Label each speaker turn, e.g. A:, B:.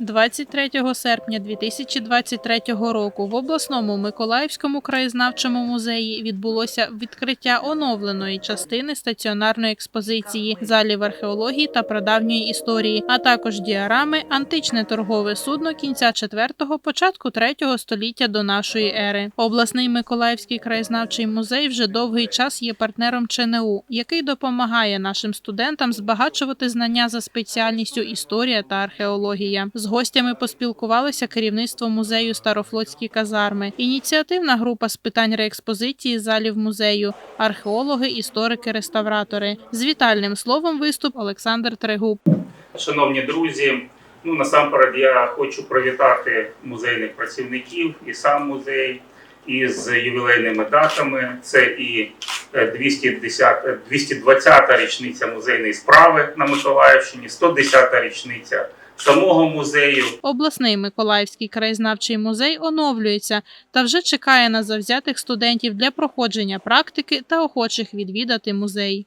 A: 23 серпня 2023 року в обласному Миколаївському краєзнавчому музеї відбулося відкриття оновленої частини стаціонарної експозиції залів археології та прадавньої історії, а також діарами античне торгове судно кінця 4-го, початку 3-го століття до нашої ери. Обласний Миколаївський краєзнавчий музей вже довгий час є партнером ЧНУ, який допомагає нашим студентам збагачувати знання за спеціальністю історія та археологія. З гостями поспілкувалося керівництво музею Старофлотські казарми, ініціативна група з питань реекспозиції залів музею, археологи, історики, реставратори. З вітальним словом виступ Олександр Трегуб.
B: Шановні друзі, ну насамперед я хочу привітати музейних працівників і сам музей із ювілейними датами. Це і е, 210, е, 220-та річниця музейної справи на Миколаївщині, 110-та річниця самого музею.
A: Обласний Миколаївський краєзнавчий музей оновлюється та вже чекає на завзятих студентів для проходження практики та охочих відвідати музей.